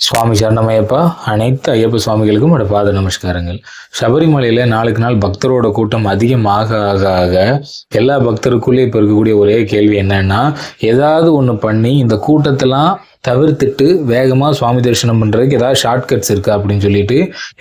சுவாமி சரணமையப்பா அனைத்து ஐயப்ப சுவாமிகளுக்கும் என்னோட பாத நமஸ்காரங்கள். சபரிமலையில நாளுக்கு நாள் பக்தரோட கூட்டம் அதிகமாக ஆக ஆக எல்லா பக்தருக்குள்ளேயும் இப்போ இருக்கக்கூடிய ஒரே கேள்வி என்னன்னா ஏதாவது ஒன்று பண்ணி இந்த கூட்டத்தெல்லாம் தவிர்த்துட்டு வேகமாக சுவாமி தரிசனம் பண்ணுறதுக்கு ஏதாவது ஷார்ட்கட்ஸ் இருக்கா அப்படின்னு சொல்லிட்டு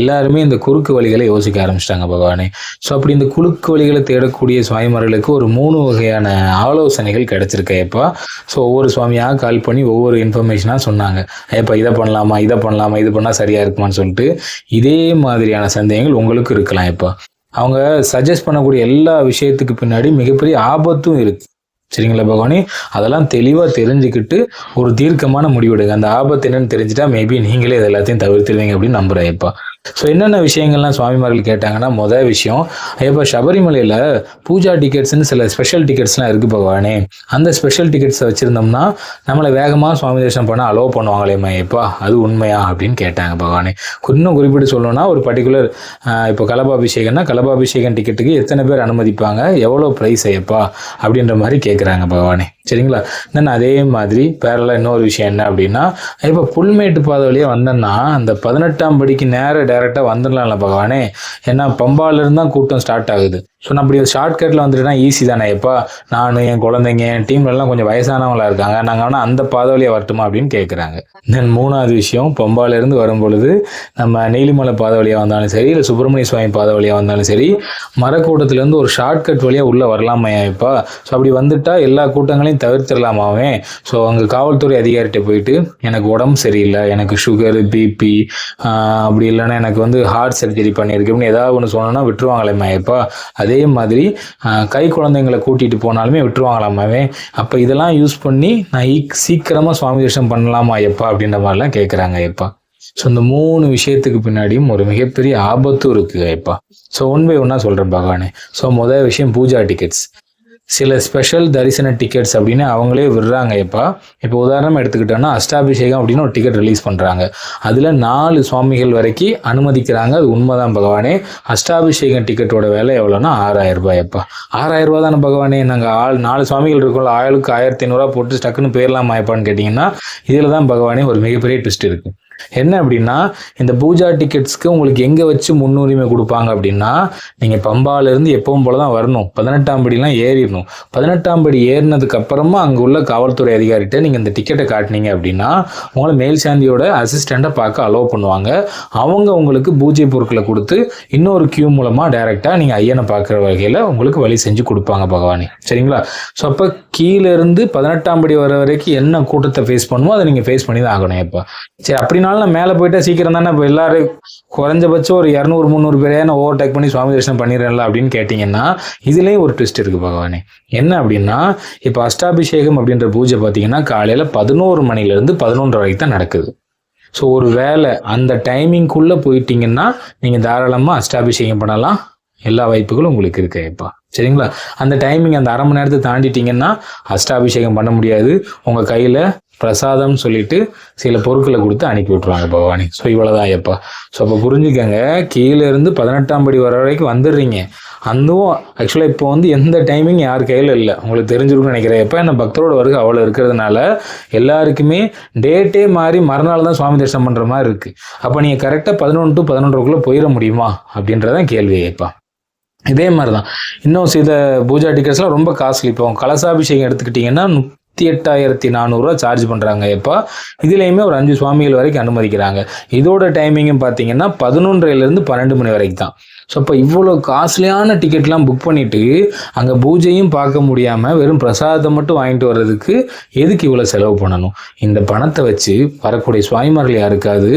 எல்லாருமே இந்த குறுக்கு வழிகளை யோசிக்க ஆரம்பிச்சிட்டாங்க பகவானே. ஸோ அப்படி இந்த குறுக்கு வழிகளை தேடக்கூடிய சுவாமிமார்களுக்கு ஒரு மூணு வகையான ஆலோசனைகள் கிடைச்சிருக்கு எப்போ ஸோ ஒவ்வொரு சுவாமியாக கால் பண்ணி ஒவ்வொரு இன்ஃபர்மேஷனாக சொன்னாங்க. ஏப்பா இதை பண்ணலாமா இதை பண்ணலாமா இது பண்ணால் சரியாக இருக்குமான்னு சொல்லிட்டு இதே மாதிரியான சந்தேகங்கள் உங்களுக்கு இருக்கலாம் இப்போ அவங்க சஜஸ்ட் பண்ணக்கூடிய எல்லா விஷயத்துக்கு பின்னாடி மிகப்பெரிய ஆபத்தும் இருக்குது சரிங்களா பகவானே? அதெல்லாம் தெளிவாக தெரிஞ்சுக்கிட்டு ஒரு தீர்க்கமான முடிவெடுங்க. அந்த ஆபத்து என்னன்னு தெரிஞ்சுட்டா மேபி நீங்களே இது எல்லாத்தையும் தவிர்த்துருவீங்க அப்படின்னு நம்புறேன் இப்போ. ஸோ என்னென்ன விஷயங்கள்லாம் சுவாமிமார்கள் கேட்டாங்கன்னா மொதல் விஷயம் இப்போ சபரிமலையில் பூஜா டிக்கெட்ஸ்னு சில ஸ்பெஷல் டிக்கெட்ஸ்லாம் இருக்குது பகவானே. அந்த ஸ்பெஷல் டிக்கெட்ஸை வச்சுருந்தோம்னா நம்மளை வேகமாக சுவாமி தரிசனம் பண்ண அலோவ் பண்ணுவாங்களேம்மா எப்பா அது உண்மையா அப்படின்னு கேட்டாங்க பகவானே. இன்னும் குறிப்பிட்டு சொல்லணும்னா ஒரு பர்டிகுலர் இப்போ கலபாபிஷேகம்னா கலபாபிஷேகம் டிக்கெட்டுக்கு எத்தனை பேர் அனுமதிப்பாங்க எவ்வளோ ப்ரைஸ் ஐயப்பா அப்படின்ற மாதிரி கேட்குறாங்க பகவானே. சரிங்களா? தென் அதே மாதிரி பேரலாக இன்னொரு விஷயம் என்ன அப்படின்னா இப்போ புல்மேட்டு பாதை வழியாக வந்தேன்னா அந்த பதினெட்டாம் படிக்கு நேராக டேரெக்டாக வந்துடலாம்ல பகவானே. ஏன்னா பம்பாலேருந்து தான் கூட்டம் ஸ்டார்ட் ஆகுது. ஸோ நம்ம அப்படி ஷார்ட்கட்டில் வந்துட்டுனா ஈஸி தானே. எப்பா நான் என் குழந்தைங்க என் டீம்லலாம் கொஞ்சம் வயசானவங்களா இருக்காங்க. நாங்கள் வேணால் அந்த பாதை வழியாக வரட்டுமா அப்படின்னு கேட்குறாங்க தென் மூணாவது விஷயம் பம்பாலேருந்து வரும் பொழுது நம்ம நெய்லிமலை பாதை வழியாக வந்தாலும் சரி இல்லை சுப்பிரமணிய சுவாமி பாதை வழியாக வந்தாலும் சரி மரக்கூட்டத்துலேருந்து ஒரு ஷார்ட்கட் வழியாக உள்ளே வரலாமையா இப்போ? ஸோ அப்படி வந்துட்டா எல்லா கூட்டங்களையும் தவிர்த்திடலாமாவே ஸோ அங்கே காவல்துறை அதிகாரிகிட்ட போயிட்டு எனக்கு உடம்பு சரியில்லை எனக்கு சுகர் பிபி அப்படி இல்லைன்னா எனக்கு வந்து ஹார்ட் சர்ஜரி பண்ணியிருக்குன்னு ஏதாவது ஒன்று சொன்னோன்னா விட்டுருவாங்களேம்மா இப்போ அதே அதே மாதிரி கை குழந்தைங்களை கூட்டிகிட்டு போனாலுமே விட்டுருவாங்களாமாவே அப்போ இதெல்லாம் யூஸ் பண்ணி நான் சீக்கிரமாக சீக்கிரமா சுவாமி தரிசனம் பண்ணலாமா எப்பா அப்படின்ற மாதிரிலாம் கேட்குறாங்க எப்பா ஸோ இந்த மூணு விஷயத்துக்கு பின்னாடியும் ஒரு மிகப்பெரிய ஆபத்தும் இருக்கு ஐப்பா ஸோ ஒன் பை ஒன்னாக சொல்கிறேன் பகவானே. ஸோ முதல் விஷயம் பூஜா டிக்கெட்ஸ் சில ஸ்பெஷல் தரிசன டிக்கெட்ஸ் அப்படின்னு அவங்களே விடுறாங்க இப்போ. இப்போ உதாரணம் எடுத்துக்கிட்டோன்னா அஷ்டாபிஷேகம் அப்படின்னு ஒரு டிக்கெட் ரிலீஸ் பண்ணுறாங்க அதில் நாலு சுவாமிகள் வரைக்கும் அனுமதிக்கிறாங்க. அது உண்மைதான் பகவானே. அஷ்டாபிஷேகம் டிக்கெட்டோட விலை எவ்வளோன்னா ஆறாயிரம் ரூபாய் எப்பா ஆறாயிரம் ரூபா தானே பகவானே. நாங்கள் ஆள் நாலு சுவாமிகள் இருக்கோம்ல ஆளுக்கு ஆயிரத்தி ஐநூறுரூவா போட்டு டக்குன்னு பேரலாம் எப்பான்னு கேட்டிங்கன்னா இதில் தான் பகவானே ஒரு மிகப்பெரிய ட்விஸ்ட் இருக்குது என்ன அப்படின்னா இந்த பூஜா டிக்கெட்ஸ்க்கு உங்களுக்கு எங்கே வச்சு முன்னுரிமை கொடுப்பாங்க அப்படின்னா நீங்கள் பம்பாலேருந்து எப்பவும் போல தான் வரணும். பதினெட்டாம் படிலாம் ஏறிடணும். பதினெட்டாம் படி ஏறினதுக்கு அப்புறமா அங்கே உள்ள காவல்துறை அதிகாரிகிட்ட நீங்கள் இந்த டிக்கெட்டை காட்டினீங்க அப்படின்னா உங்களை மேல் சாந்தியோட அசிஸ்டண்ட்டை பார்க்க அலோவ் பண்ணுவாங்க. அவங்க உங்களுக்கு பூஜை பொருட்களை கொடுத்து இன்னொரு கியூ மூலமாக டைரெக்டாக நீங்கள் ஐயனை பார்க்குற வகையில் உங்களுக்கு வழி செஞ்சு கொடுப்பாங்க பகவானே. சரிங்களா? ஸோ அப்போ கீழேருந்து பதினெட்டாம் படி வர வரைக்கும் என்ன கூட்டத்தை ஃபேஸ் பண்ணுமோ அதை நீங்கள் ஃபேஸ் பண்ணி தான் ஆகணும் இப்போ சரி அப்படினாலும் நான் மேலே போயிட்டா சீக்கிரம் தானே இப்போ எல்லாரும் குறைஞ்சபட்சம் ஒரு இரநூறு முந்நூறு பேரையே நான் ஓவர்டேக் பண்ணி சுவாமி தரிசனம் பண்ணிடுறேன்ல அப்படின்னு கேட்டிங்கன்னா இதுலேயும் ஒரு ட்விஸ்ட் இருக்குது பகவானே. என்ன அப்படின்னா இப்போ அஷ்டாபிஷேகம் அப்படின்ற பூஜை பார்த்தீங்கன்னா காலையில் பதினோரு மணிலேருந்து பதினொன்று வரைக்கும் தான் நடக்குது. ஸோ ஒரு வேளை அந்த டைமிங்குள்ளே போயிட்டீங்கன்னா நீங்கள் தாராளமாக அஷ்டாபிஷேகம் பண்ணலாம். எல்லா வாய்ப்புகளும் உங்களுக்கு இருக்கு இப்போ சரிங்களா? அந்த டைமிங் அந்த அரை மணி நேரத்தை தாண்டிட்டீங்கன்னா அஷ்டாபிஷேகம் பண்ண முடியாது. உங்கள் கையில் பிரசாதம்னு சொல்லிட்டு சில பொருட்களை கொடுத்து அனுப்பி விட்ருவாங்க பகவானி. ஸோ இவ்வளோதான் ஐயப்பா ஸோ அப்போ புரிஞ்சுக்கங்க கீழே இருந்து பதினெட்டாம் படி வர வரைக்கும் வந்துடுறீங்க. அதுவும் ஆக்சுவலாக இப்போ வந்து எந்த டைமிங் யார் கையில் இல்லை. உங்களுக்கு தெரிஞ்சிருக்கும்னு நினைக்கிறேன். எப்போ என்ன பக்தரோட வருகை அவ்வளோ இருக்கிறதுனால எல்லாருக்குமே டேட்டே மாறி மறுநாள் தான் சுவாமி தரிசனம் பண்ணுற மாதிரி இருக்குது அப்போ நீங்கள் கரெக்டாக பதினொன்று டு பதினொன்றுக்குள்ளே போயிட முடியுமா? அப்படின்றதான் கேள்வி ஐயப்பா இதே மாதிரி தான் இன்னும் சில பூஜா டிக்கெட்ஸ்லாம் ரொம்ப காஸ்ட்லி இப்போ கலசாபிஷேகம் எடுத்துக்கிட்டிங்கன்னா முப்பத்தி எட்டாயிரத்தி நானூறுரூவா சார்ஜ் பண்ணுறாங்க எப்போ இதுலேயுமே ஒரு அஞ்சு சுவாமிகள் வரைக்கும் அனுமதிக்கிறாங்க. இதோட டைமிங்கும் பார்த்தீங்கன்னா பதினொன்றையிலேருந்து பன்னெண்டு மணி வரைக்கும் தான் ஸோ இப்போ இவ்வளோ காஸ்ட்லியான டிக்கெட்லாம் புக் பண்ணிவிட்டு அங்கே பூஜையும் பார்க்க முடியாமல் வெறும் பிரசாதத்தை மட்டும் வாங்கிட்டு வர்றதுக்கு எதுக்கு இவ்வளோ செலவு பண்ணணும்? இந்த பணத்தை வச்சு வரக்கூடிய சுவாமிமார்கள் யாருக்காவது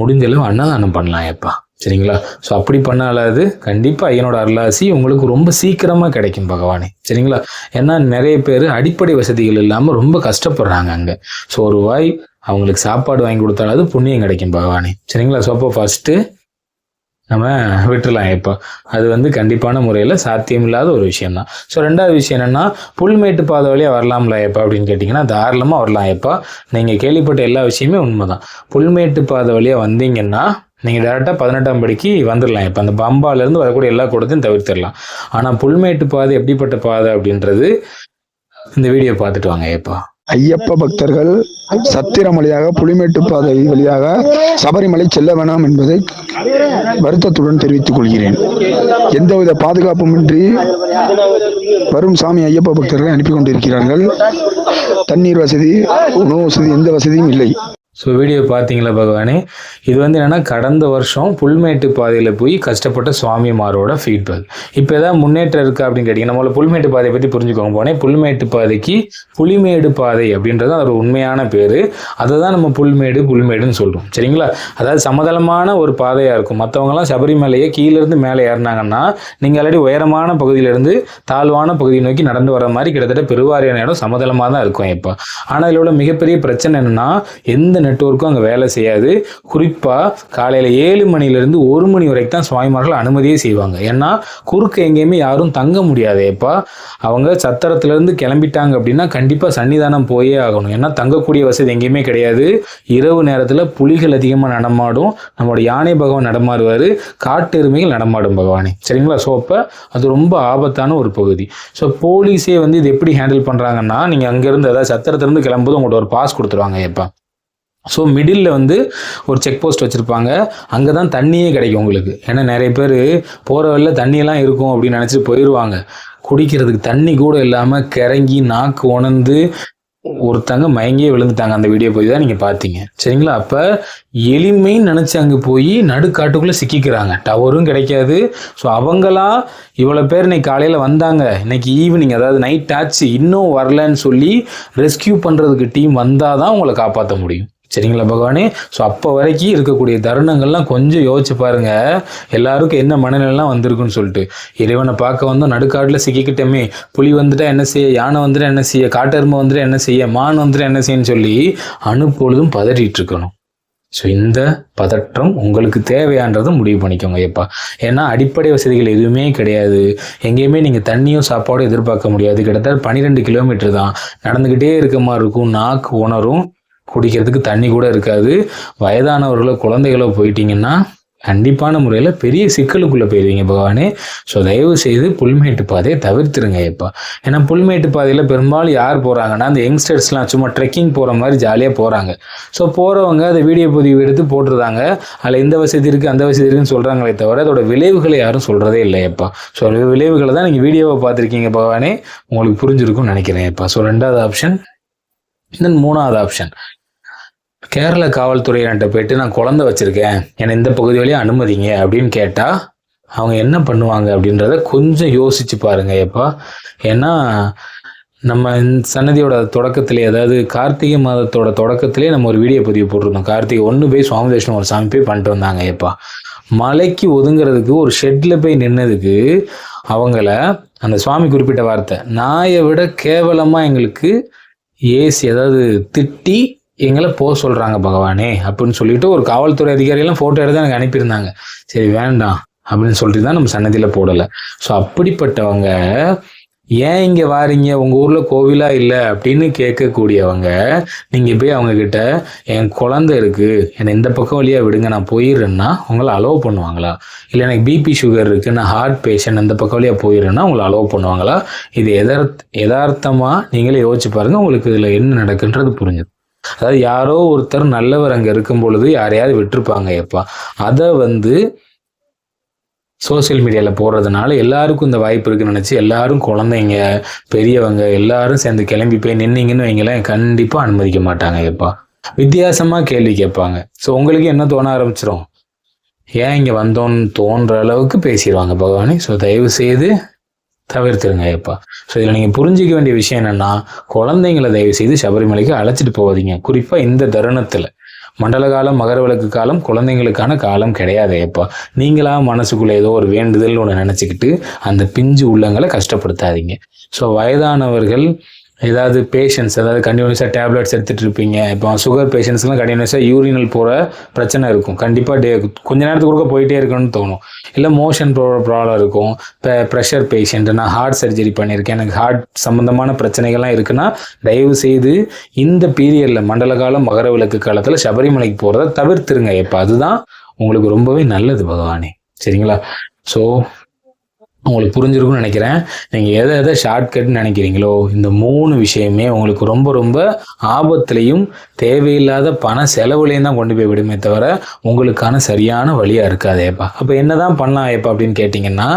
முடிஞ்சளவு அன்னதானம் பண்ணலாம் எப்பா சரிங்களா? ஸோ அப்படி பண்ணாலாவது கண்டிப்பாக ஐயனோட அருளாசி உங்களுக்கு ரொம்ப சீக்கிரமாக கிடைக்கும் பகவானே. சரிங்களா? ஏன்னா நிறைய பேர் அடிப்படை வசதிகள் இல்லாமல் ரொம்ப கஷ்டப்படுறாங்க அங்கே. ஸோ ஒரு வாய் அவங்களுக்கு சாப்பாடு வாங்கி கொடுத்தாலாவது புண்ணியம் கிடைக்கும் பகவானே. சரிங்களா? ஸோ அப்போ ஃபஸ்ட்டு நம்ம விட்டுலாம் இப்போ. அது வந்து கண்டிப்பான முறையில் சாத்தியமில்லாத ஒரு விஷயம் தான் ஸோ ரெண்டாவது விஷயம் என்னென்னா புல்மேட்டு பாதை வழியாக வரலாம்ல எப்போ அப்படின்னு கேட்டிங்கன்னா தாராளமாக வரலாம் எப்போ. நீங்கள் கேள்விப்பட்ட எல்லா விஷயமே உண்மைதான். புல்மேட்டு பாதை வழியாக வந்தீங்கன்னா நீங்கள் டேரெக்டாக பதினெட்டாம் படிக்கு வந்துடலாம் இப்போ. அந்த பம்பாலேருந்து வரக்கூடிய எல்லா கூடத்தையும் தவிர்த்திடலாம் ஆனால் புல்மேட்டு பாதை எப்படிப்பட்ட பாதை அப்படின்றது இந்த வீடியோ பார்த்துட்டு வாங்க எப்போ. ஐயப்ப பக்தர்கள் சத்திரம் வழியாக புலிமேட்டு பாதை வழியாக சபரிமலை செல்ல வேணாம் என்பதை வருத்தத்துடன் தெரிவித்துக் கொள்கிறேன். எந்தவித பாதுகாப்புமின்றி வரும் சாமி ஐயப்ப பக்தர்களை அனுப்பி கொண்டிருக்கிறார்கள். தண்ணீர் வசதி உணவு வசதி எந்த வசதியும் இல்லை. ஸோ வீடியோ பார்த்தீங்களா பகவானே? இது வந்து என்னென்னா கடந்த வருஷம் புல்மேட்டு பாதையில் போய் கஷ்டப்பட்ட சுவாமிமாரோட ஃபீட்பேக் இப்போ எதாவது முன்னேற்றம் இருக்கா அப்படின்னு கேட்டிங்கன்னா நம்மள புல்மேட்டு பாதையை பற்றி புரிஞ்சுக்கோங்க போனேன் புல்மேட்டு பாதைக்கு புலிமேடு பாதை அப்படின்றது ஒரு உண்மையான பேர். அதை தான் நம்ம புல்மேடு புல்மேடுன்னு சொல்கிறோம் சரிங்களா? அதாவது சமதளமான ஒரு பாதையாக இருக்கும். மற்றவங்கலாம் சபரிமலையை கீழேருந்து மேலே ஏறினாங்கன்னா நீங்கள் ஆல்ரெடி உயரமான பகுதியிலேருந்து தாழ்வான பகுதியை நோக்கி நடந்து வர மாதிரி கிட்டத்தட்ட பெருவாரியான இடம் சமதளமாக தான் இருக்கும் இப்போ. ஆனால் இதில் உள்ள மிகப்பெரிய பிரச்சனை என்னென்னா எந்த நெட்வொர்க்கும் அங்கே வேலை செய்யாது. குறிப்பாக காலையில் ஏழு மணிலேருந்து ஒரு மணி வரைக்கும் தான் சுவாமிமார்கள் அனுமதியே செய்வாங்க. ஏன்னா குறுக்க எங்கேயுமே யாரும் தங்க முடியாது எப்பா அவங்க சத்திரத்துலேருந்து கிளம்பிட்டாங்க அப்படின்னா கண்டிப்பாக சன்னிதானம் போயே ஆகணும். ஏன்னா தங்கக்கூடிய வசதி எங்கேயுமே கிடையாது. இரவு நேரத்தில் புலிகள் அதிகமாக நடமாடும். நம்மளோட யானை பகவான் நடமாடுவார். காட்டெருமைகள் நடமாடும் பகவானே. சரிங்களா? ஸோ அப்போ அது ரொம்ப ஆபத்தான ஒரு பகுதி. ஸோ போலீஸே வந்து இது எப்படி ஹேண்டில் பண்ணுறாங்கன்னா நீங்கள் அங்கேருந்து அதாவது சத்திரத்துலேருந்து கிளம்பும்போது உங்கள்கிட்ட ஒரு பாஸ் கொடுத்துருவாங்க எப்போ ஸோ மிடில் வந்து ஒரு செக் போஸ்ட் வச்சுருப்பாங்க. அங்கே தான் தண்ணியே கிடைக்கும் உங்களுக்கு. ஏன்னா நிறைய பேர் போகிற வழியில் தண்ணியெல்லாம் இருக்கும் அப்படின்னு நினச்சிட்டு போயிடுவாங்க குடிக்கிறதுக்கு தண்ணி கூட இல்லாமல் கிறங்கி நாக்கு உணர்ந்து ஒருத்தங்க மயங்கியே விழுந்துட்டாங்க. அந்த வீடியோ போய் தான் நீங்கள் பார்த்தீங்க. சரிங்களா? அப்போ எளிமைன்னு நினச்சி அங்கே போய் நடுக்காட்டுக்குள்ளே சிக்கிக்கிறாங்க. டவரும் கிடைக்காது. ஸோ அவங்களா இவ்வளோ பேர் இன்னைக்கு காலையில் வந்தாங்க. இன்னைக்கு ஈவினிங் அதாவது நைட் ஆச்சு. இன்னும் வரலன்னு சொல்லி ரெஸ்கியூ பண்ணுறதுக்கு டீம் வந்தால் தான் உங்களை காப்பாற்ற முடியும். சரிங்களா பகவானே? ஸோ அப்போ வரைக்கும் இருக்கக்கூடிய தருணங்கள்லாம் கொஞ்சம் யோசிச்சு பாருங்க. எல்லாருக்கும் என்ன மனநிலைலாம் வந்திருக்குன்னு சொல்லிட்டு. இறைவனை பார்க்க வந்தோம் நடுக்காட்டில் சிக்கிக்கிட்டோமே. புலி வந்துட்டா என்ன செய்ய? யானை வந்துட்டா என்ன செய்ய? காட்டெருமை வந்துட்டா என்ன செய்ய? மான் வந்துட்டா என்ன செய்யன்னு சொல்லி அனுப்பொழுதும் பதறிட்டு இருக்கணும். ஸோ இந்த பதற்றம் உங்களுக்கு தேவையான்றதை முடிவு பண்ணிக்கோங்க ஐயப்பா. ஏன்னா அடிப்படை வசதிகள் எதுவுமே கிடையாது. எங்கேயுமே நீங்கள் தண்ணியும் சாப்பாடும் எதிர்பார்க்க முடியாது. கிட்டத்தட்ட பன்னிரெண்டு கிலோமீட்டர் தான். நடந்துக்கிட்டே இருக்க மாதிரி இருக்கும். நாக்கு உணரும். குடிக்கிறதுக்கு தண்ணி கூட இருக்காது. வயதானவர்களோ குழந்தைகளோ போயிட்டீங்கன்னா கண்டிப்பான முறையில் பெரிய சிக்கலுக்குள்ளே போயிடுவீங்க பகவானே. ஸோ தயவு செய்து புல்மேட்டு பாதையை தவிர்த்துருங்க இப்போ ஏன்னா புல்மேட்டு பாதையில் பெரும்பாலும் யார் போகிறாங்கன்னா அந்த யங்ஸ்டர்ஸ்லாம் சும்மா ட்ரெக்கிங் போகிற மாதிரி ஜாலியாக போகிறாங்க ஸோ போகிறவங்க அதை வீடியோ பதிவு எடுத்து போட்டுருந்தாங்க. அதில் இந்த வசதி இருக்குது அந்த வசதி இருக்குன்னு சொல்கிறாங்களே தவிர அதோட விளைவுகளை யாரும் சொல்கிறதே இல்லை எப்பா ஸோ விளைவுகளை தான் நீங்கள் வீடியோவை பார்த்துருக்கீங்க பகவானே. உங்களுக்கு புரிஞ்சிருக்கும்னு நினைக்கிறேன் எப்பா ஸோ ரெண்டாவது ஆப்ஷன் தென் மூணாவது ஆப்ஷன் கேரள காவல்துறையினர்கிட்ட போயிட்டு நான் குழந்தை வச்சுருக்கேன். என்னை இந்த பகுதி வழியாக அனுமதிங்க அப்படின்னு கேட்டால் அவங்க என்ன பண்ணுவாங்க அப்படின்றத கொஞ்சம் யோசிச்சு பாருங்க எப்பா ஏன்னா நம்ம சன்னதியோட தொடக்கத்திலே அதாவது கார்த்திகை மாதத்தோட தொடக்கத்திலே நம்ம ஒரு வீடியோ பதிவு போட்டிருந்தோம். கார்த்திகை ஒன்று போய் சுவாமி தர்ஷனம் ஒரு சாமி போய் பண்ணிட்டு வந்தாங்க எப்பா மலைக்கு ஒதுங்கிறதுக்கு ஒரு ஷெட்டில் போய் நின்னதுக்கு அவங்கள அந்த சுவாமி குறிப்பிட்ட வார்த்தை நாயை விட கேவலமாக எங்களுக்கு ஏசி அதாவது திட்டி எங்களை போக சொல்கிறாங்க பகவானே அப்படின்னு சொல்லிட்டு ஒரு காவல்துறை அதிகாரியெல்லாம் ஃபோட்டோ எடுத்து எனக்கு அனுப்பியிருந்தாங்க. சரி வேண்டாம் அப்படின்னு சொல்லிட்டு தான் நம்ம சன்னதியில் போடலை. ஸோ அப்படிப்பட்டவங்க ஏன் இங்கே வாரீங்க? உங்கள் ஊரில் கோவிலா இல்லை? அப்படின்னு கேட்கக்கூடியவங்க நீங்கள் போய் அவங்கக்கிட்ட என் குழந்தை இருக்குது என்னை இந்த பக்கம் வழியாக விடுங்க நான் போயிடுறேன்னா உங்களை அலோவ் பண்ணுவாங்களா? இல்லை எனக்கு பிபி சுகர் இருக்குது நான் ஹார்ட் பேஷண்ட் அந்த பக்கம் வழியாக போயிடுறேன்னா உங்களை அலோவ் பண்ணுவாங்களா? இது எதார்த் எதார்த்தமாக நீங்களே யோசிச்சு பாருங்கள் உங்களுக்கு இதில் என்ன நடக்குன்றது புரிஞ்சுது. அதாவது யாரோ ஒருத்தர் நல்லவர் அங்கே இருக்கும் பொழுது யாரையாவது விட்டுருப்பாங்க எப்பா அதை வந்து சோசியல் மீடியாவில் போடுறதுனால எல்லாருக்கும் இந்த வாய்ப்பு இருக்குன்னு நினச்சி எல்லாரும் குழந்தைங்க பெரியவங்க எல்லாரும் சேர்ந்து கிளம்பி போய் நின்னீங்கன்னு வைங்களேன் கண்டிப்பாக அனுமதிக்க மாட்டாங்க எப்பா வித்தியாசமாக கேள்வி கேட்பாங்க. ஸோ உங்களுக்கு என்ன தோண ஆரம்பிச்சிடும் ஏன் இங்கே வந்தோன்னு தோன்ற அளவுக்கு பேசிடுவாங்க பகவானே. ஸோ தயவு செய்து தவிர்த்துருங்க ஐயப்பா. ஸோ இதில் நீங்கள் புரிஞ்சிக்க வேண்டிய விஷயம் என்னென்னா குழந்தைங்களை தயவு செய்து சபரிமலைக்கு அழைச்சிட்டு போகாதீங்க. குறிப்பாக இந்த தருணத்தில். மண்டல காலம் மகர விளக்கு காலம் குழந்தைங்களுக்கான காலம் கிடையாது எப்பா நீங்களா மனசுக்குள்ள ஏதோ ஒரு வேண்டுதல் ஒன்று நினச்சிக்கிட்டு அந்த பிஞ்சு உள்ளங்களை கஷ்டப்படுத்தாதீங்க. ஸோ வயதானவர்கள் ஏதாவது பேஷண்ட்ஸ் அதாவது கண்டினியூஸாக டேப்லெட்ஸ் எடுத்துகிட்டு இருப்பீங்க. இப்போ சுகர் பேஷண்ட்ஸ்லாம் கண்டினியூஸாக யூரினல் போகிற பிரச்சனை இருக்கும். கண்டிப்பாக டே கொஞ்ச நேரத்துக்கு கூட போயிட்டே இருக்கணும்னு தோணும். இல்லை மோஷன் ப்ராப்ளம் இருக்கும். இப்போ ப்ரெஷர் பேஷண்ட் நான் ஹார்ட் சர்ஜரி பண்ணியிருக்கேன். எனக்கு ஹார்ட் சம்மந்தமான பிரச்சனைகள்லாம் இருக்குன்னா தயவு செய்து இந்த பீரியடில் மண்டல காலம் மகர விளக்கு காலத்தில் சபரிமலைக்கு போகிறத தவிர்த்துருங்க. இப்போ அதுதான் உங்களுக்கு ரொம்பவே நல்லது பகவானே. சரிங்களா? ஸோ உங்களுக்கு புரிஞ்சிருக்கும்னு நினைக்கிறேன். நீங்கள் எதை எதை ஷார்ட்கட்னு நினைக்கிறீங்களோ இந்த மூணு விஷயமே உங்களுக்கு ரொம்ப ரொம்ப ஆபத்துலையும் தேவையில்லாத பண செலவுலையும் தான் கொண்டு போய் விடுமே தவிர உங்களுக்கான சரியான வழியாக இருக்காதேப்பா அப்போ என்னதான் பண்ணலாம் ஏப்பா அப்படின்னு கேட்டிங்கன்னா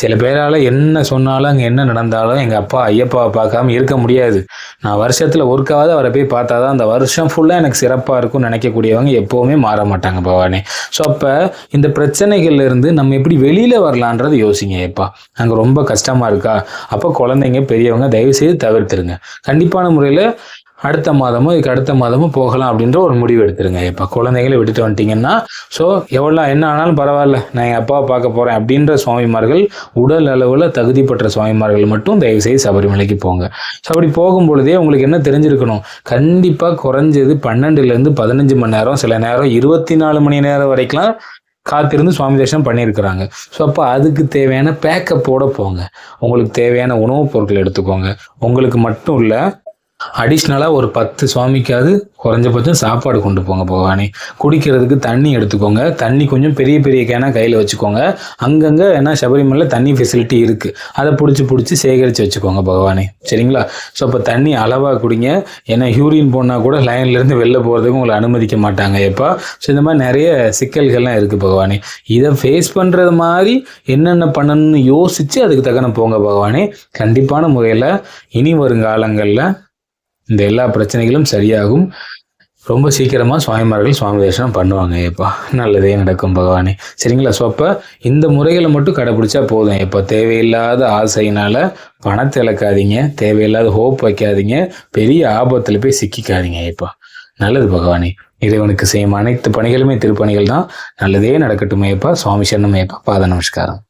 சில பேரால் என்ன சொன்னாலும் அங்கே என்ன நடந்தாலும் எங்கள் அப்பா ஐயப்பாவை பார்க்காம இருக்க முடியாது. நான் வருஷத்தில் ஒருக்காவது அவரை போய் பார்த்தா தான் அந்த வருஷம் ஃபுல்லாக எனக்கு சிறப்பாக இருக்கும்னு நினைக்கக்கூடியவங்க எப்போவுமே மாற மாட்டாங்க பவானி. ஸோ அப்போ இந்த பிரச்சனைகள்ல இருந்து நம்ம எப்படி வெளியில் வரலான்றது யோசிங்க எப்பா அங்கே ரொம்ப கஷ்டமாக இருக்கா? அப்போ குழந்தைங்க பெரியவங்க தயவு செய்து தவிர்த்துருங்க. கண்டிப்பான முறையில் அடுத்த மாதமோ இதுக்கு அடுத்த மாதமோ போகலாம் அப்படின்ற ஒரு முடிவு எடுத்துருங்க. இப்போ குழந்தைகளை விட்டுட்டு வந்துட்டீங்கன்னா ஸோ எவ்வளோ என்ன ஆனாலும் பரவாயில்ல. நான் எங்கள் அப்பாவை பார்க்க போகிறேன் அப்படின்ற சுவாமிமார்கள் உடல் அளவில் தகுதி பெற்ற சுவாமிமார்கள் மட்டும் தயவுசெய்து சபரிமலைக்கு போங்க. ஸோ அப்படி போகும் பொழுதே உங்களுக்கு என்ன தெரிஞ்சிருக்கணும்? கண்டிப்பாக குறைஞ்சது பன்னெண்டுலேருந்து பதினஞ்சு மணி நேரம் சில நேரம் இருபத்தி நாலு மணி நேரம் வரைக்கும் காத்திருந்து சுவாமி தரிசனம் பண்ணியிருக்கிறாங்க. ஸோ அப்போ அதுக்கு தேவையான பேக்கப்போட போங்க. உங்களுக்கு தேவையான உணவுப் பொருட்கள் எடுத்துக்கோங்க. உங்களுக்கு மட்டும் இல்லை அடிஷ்னலாக ஒரு பத்து சுவாமிக்காவது குறைஞ்சபட்சம் சாப்பாடு கொண்டு போங்க பகவானே. குடிக்கிறதுக்கு தண்ணி எடுத்துக்கோங்க. தண்ணி கொஞ்சம் பெரிய பெரிய கேனாக கையில் வச்சுக்கோங்க. அங்கங்கே ஏன்னா சபரிமலையில் தண்ணி ஃபெசிலிட்டி இருக்குது அதை பிடிச்சி பிடிச்சி சேகரித்து வச்சுக்கோங்க பகவானே. சரிங்களா? ஸோ அப்போ தண்ணி அளவாக குடிங்க. ஏன்னா யூரின் போனால் கூட லைன்லேருந்து வெளில போகிறதுக்கு உங்களை அனுமதிக்க மாட்டாங்க எப்போ. ஸோ இந்த மாதிரி நிறைய சிக்கல்கள்லாம் இருக்குது பகவானே. இதை ஃபேஸ் பண்ணுறது மாதிரி என்னென்ன பண்ணணும்னு யோசித்து அதுக்கு தக்கன போங்க பகவானே. கண்டிப்பான முறையில் இனி வருங்காலங்களில் இந்த எல்லா பிரச்சனைகளும் சரியாகும். ரொம்ப சீக்கிரமாக சுவாமிமார்கள் சுவாமி தரிசனம் பண்ணுவாங்க ஏப்பா. நல்லதே நடக்கும் பகவானே. சரிங்களா? ஸோ அப்போ இந்த முறைகளை மட்டும் கடைப்பிடிச்சா போதும். இப்போ தேவையில்லாத ஆசையினால் பணத்தை இழக்காதீங்க. தேவையில்லாத ஹோப் வைக்காதீங்க. பெரிய ஆபத்தில் போய் சிக்கிக்காதீங்க எப்பா நல்லது பகவானே. இறைவனுக்கு செய்யும் அனைத்து பணிகளுமே திருப்பணிகள் தான். நல்லதே நடக்கட்டும் ஏப்பா. சுவாமி சரணம் ஏப்பா. பாத நமஸ்காரம்.